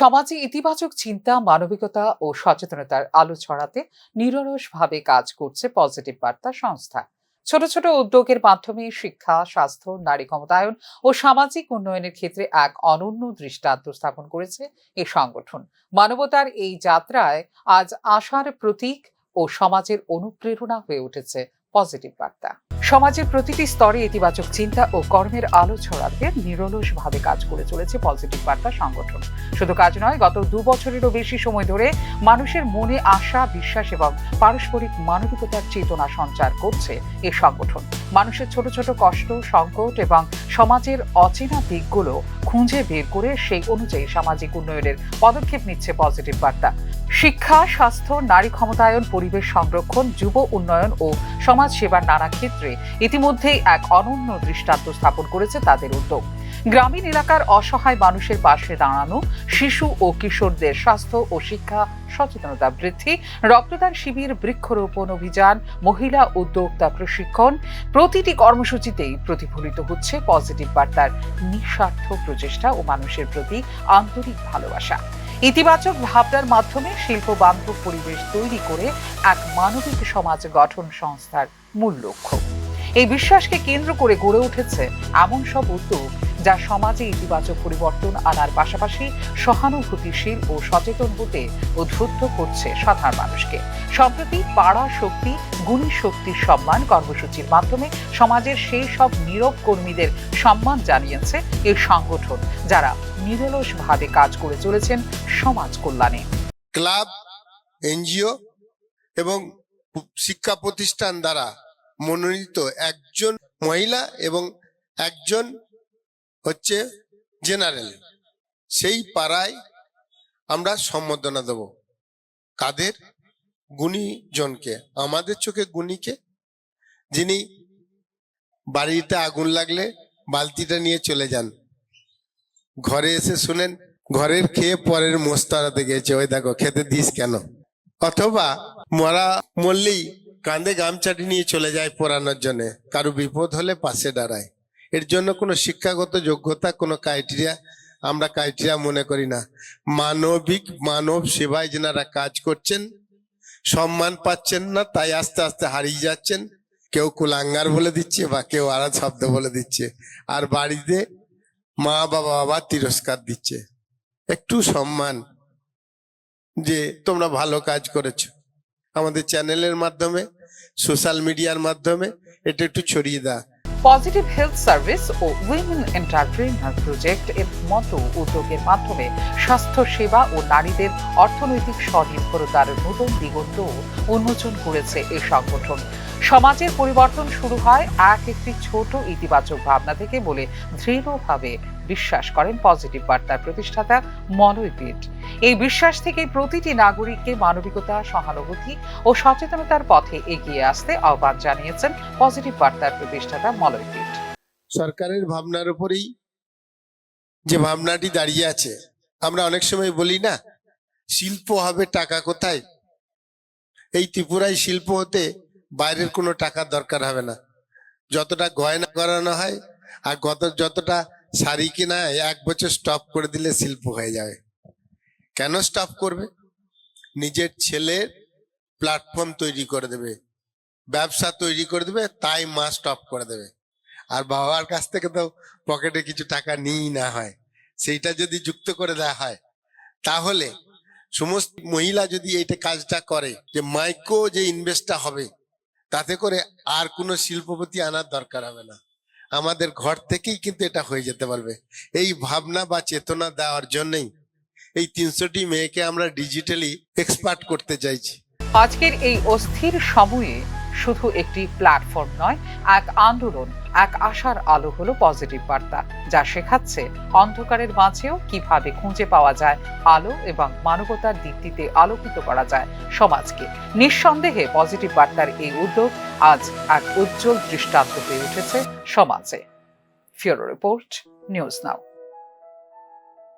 সমাজে ইতিবাচক চিন্তা, মানবিকতা ও সচেতনতার আলো ছড়াতে নিরলসভাবে কাজ করছে পজিটিভ বার্তা সংস্থা। ছোট ছোট উদ্যোগের মাধ্যমে শিক্ষা, স্বাস্থ্য, নারী ক্ষমতায়ন ও সামাজিক উন্নয়নের ক্ষেত্রে এক অনন্য দৃষ্টান্ত স্থাপন করেছে এই সংগঠন। মানবতার এই যাত্রায় আজ আশার প্রতীক ও সমাজের অনুপ্রেরণা হয়ে উঠেছে পজিটিভ বার্তা। সমাজের প্রতিটি স্তরে ইতিবাচক চিন্তা ও কর্মের আলো ছড়াতে নিরলসভাবে কাজ করে চলেছে পজিটিভ বার্তা সংগঠন। শুধু কাজ নয়, গত দু বছরেরও বেশি সময় ধরে মানুষের মনে আশা, বিশ্বাস এবং পারস্পরিক মানবিকতার চেতনা সঞ্চার করছে এ সংগঠন। মানুষের ছোট ছোট কষ্ট, সংকট এবং সমাজের অচেনা দিকগুলো খুঁজে বের করে সেই অনুযায়ী সামাজিক উন্নয়নের পদক্ষেপ নিচ্ছে পজিটিভ বার্তা। শিক্ষা, স্বাস্থ্য, নারী ক্ষমতায়ন, পরিবেশ সংরক্ষণ, যুব উন্নয়ন ও সমাজ সেবার নানা ক্ষেত্রে ইতিমধ্যেই এক অনন্য দৃষ্টান্ত স্থাপন করেছে তাদের উদ্যোগ। গ্রামীণ এলাকার অসহায় মানুষের পাশে দাঁড়ানো, শিশু ও কিশোরদের স্বাস্থ্য ও শিক্ষা সচেতনতা বৃদ্ধি, রক্তদান শিবির, বৃক্ষরোপণ অভিযান, মহিলা উদ্যোক্তা প্রশিক্ষণ, প্রতিটি কর্মসূচিতেই প্রতিফলিত হচ্ছে পজিটিভ বার্তার নিঃস্বার্থ প্রচেষ্টা ও মানুষের প্রতি আন্তরিক ভালোবাসা। ইতিবাচক ভাবনার মাধ্যমে শিল্প বান্ধব পরিবেশ তৈরি করে এক মানবিক সমাজ গঠন সংস্থার মূল লক্ষ্য। এই বিশ্বাসকে কেন্দ্র করে গড়ে উঠেছে এমন সব উদ্যোগ যা সমাজে ইতিবাচক পরিবর্তন আনার পাশাপাশি সহানুভূতিশীল ও সচেতন হতে উদ্বুদ্ধ করছে সাধারণ মানুষকে। সম্প্রতি পাড়া শক্তি, গুণী শক্তির সম্মান কর্মসূচির মাধ্যমে সমাজের সেই সব নীরব কর্মীদের সম্মান জানিয়েছে এই সংগঠন, যারা নিরলসভাবে কাজ করে চলেছেন সমাজ কল্যাণে। ক্লাব, এনজিও এবং শিক্ষা প্রতিষ্ঠান দ্বারা মনোনীত একজন মহিলা এবং একজন হচ্ছে জেনারেল। সেই পাড়ায় আমরা সম্বর্ধনা দেব। কাদের? গুণীজনকে, আমাদের চোখে গুণীকে। যিনি বাড়িতে আগুন লাগলে বালতিটা নিয়ে চলে যান। ঘরে এসে শুনেন, ঘরের খেয়ে পরের মোস্তারাতে গেছে ওই দেখো, খেতে দিস কেন? অথবা মরা মরলেই কাঁধে গামছাটি নিয়ে চলে যায় পড়ানোর জন্য। কারও বিপদ হলে পাশে দাঁড়ায়। এর জন্য কোনো শিক্ষাগত যোগ্যতা, কোনো ক্রাইটেরিয়া আমরা ক্রাইটেরিয়া মনে করি না। মানবিক, মানব সেবায় যেনারা কাজ করছেন, সম্মান পাচ্ছেন না, তাই আস্তে আস্তে হারিয়ে যাচ্ছেন। কেউ কুলাঙ্গার বলে দিচ্ছে বা কেউ আরা শব্দ বলে দিচ্ছে। আর বাড়িতে মা, বাবা আবার তিরস্কার দিচ্ছে। একটু সম্মান যে তোমরা ভালো কাজ করেছ। আমাদের চ্যানেলের মাধ্যমে, সোশ্যাল মিডিয়ার মাধ্যমে, এটা একটু ছড়িয়ে দাও। পজিটিভ হেলথ সার্ভিস ও উইমেন এন্টারপ্রেনার প্রজেক্ট এর মতো উদ্যোগের মাধ্যমে স্বাস্থ্য সেবা ও নারীদের অর্থনৈতিক স্বনির্ভরতার নতুন দিগন্ত উন্মোচন করেছে এই সংগঠন। সমাজের পরিবর্তন শুরু হয় এক একটি ছোট ইতিবাচক ভাবনা থেকে বলে দৃঢ়ভাবে বিশ্বাস করেন পজিটিভ বার্তার প্রতিষ্ঠাতা মলয় পিট। এই বিশ্বাস থেকে প্রতিটি নাগরিককে মানবিকতা, সহানুভূতি ও সচেতনতার পথে এগিয়ে আসতে আহ্বান জানিয়েছেন পজিটিভ বার্তার প্রতিষ্ঠাতা মলয় পিট সরকারের ভাবনার উপরেই যে ভাবনাটি দাঁড়িয়ে আছে, আমরা অনেক সময় বলি না, শিল্প হবে টাকা কোথায়? এই ত্রিপুরায় শিল্প হতে বাইরের কোনো টাকার দরকার হবে না। যতটা গয়না করানো হয় আর গত যতটা শাড়ি কিনা এক বছর স্টপ করে দিলে শিল্প হয়ে যাবে। কেন স্টপ করবে? নিজের ছেলের প্ল্যাটফর্ম তৈরি করে দেবে, ব্যবসা তৈরি করে দেবে, তাই মা স্টপ করে দেবে। আর বাবার কাছ থেকে তো পকেটে কিছু টাকা নিয়েই না হয়, সেইটা যদি যুক্ত করে দেওয়া হয়, তাহলে সমস্ত মহিলা যদি এইটা কাজটা করে, যে মাইক্রো যে ইনভেস্টটা হবে, তাতে করে আর কোনো শিল্পপতি আনার দরকার হবে না। আমাদের ঘর থেকেই কিন্তু এটা হয়ে যেতে পারবে। এই ভাবনা বা চেতনা দেওয়ার জন্যই এই তিনশোটি মেয়েকে আমরা ডিজিটালি এক্সপার্ট করতে চাইছি। আজকের এই অস্থির সময়ে শুধু একটি প্ল্যাটফর্ম নয়, এক আন্দোলন, এক আশার আলো হলো পজিটিভ বার্তা, যা শেখাচ্ছে অন্ধকারের মাঝেও কীভাবে খুঁজে পাওয়া যায়, আলো এবং মানবতার দীপ্তিতে আলোকিত করা যায় সমাজকে। নিঃসন্দেহে পজিটিভ বার্তার এই উদ্যোগ আজ এক উজ্জ্বল দৃষ্টান্ত হয়ে উঠেছে সমাজে। ফিওরো রিপোর্ট নিউজ নাও